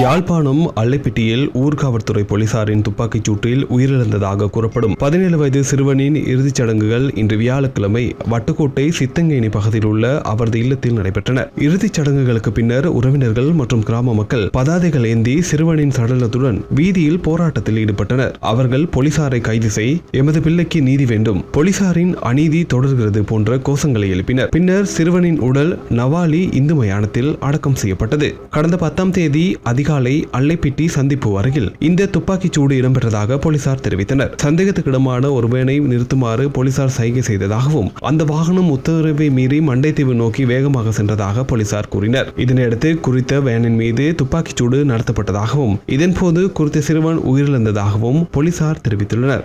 யாழ்ப்பாணம் அல்லைப்பிட்டியில் ஊர்காவல்துறை போலீசாரின் துப்பாக்கிச் சூட்டில் உயிரிழந்ததாக கூறப்படும் பதினேழு வயது சிறுவனின் இறுதிச் சடங்குகள் இன்று வியாழக்கிழமை வட்டுக்கோட்டை சித்தங்கேணி பகுதியில் உள்ள அவரது இல்லத்தில் நடைபெற்றன. இறுதிச் சடங்குகளுக்கு பின்னர் உறவினர்கள் மற்றும் கிராம மக்கள் பதாதைகள் ஏந்தி சிறுவனின் சடலத்துடன் வீதியில் போராட்டத்தில் ஈடுபட்டனர். அவர்கள் போலீசாரை கைது செய் எமது பிள்ளைக்கு நீதி வேண்டும். போலீசாரின் அநீதி தொடர்கிறது போன்ற கோஷங்களை எழுப்பினர். பின்னர் சிறுவனின் உடல் நவாலி இந்து மயானத்தில் அடக்கம் செய்யப்பட்டது. கடந்த பத்தாம் தேதி அதிகாலை அல்லைப்பிட்டி சந்திப்பு அருகில் இந்த துப்பாக்கிச் சூடு இடம்பெற்றதாக போலீசார் தெரிவித்தனர். சந்தேகத்துக்கிடமான ஒரு வேனை நிறுத்துமாறு போலீசார் சைகை செய்ததாகவும் அந்த வாகனம் உத்தரவை மீறி மண்டைத்தீவு நோக்கி வேகமாக சென்றதாக போலீசார் கூறினர். இதனையடுத்து குறித்த வேனின் மீது துப்பாக்கிச் சூடு நடத்தப்பட்டதாகவும் இதன்போது குறித்த சிறுவன் உயிரிழந்ததாகவும் போலீசார் தெரிவித்துள்ளனர்.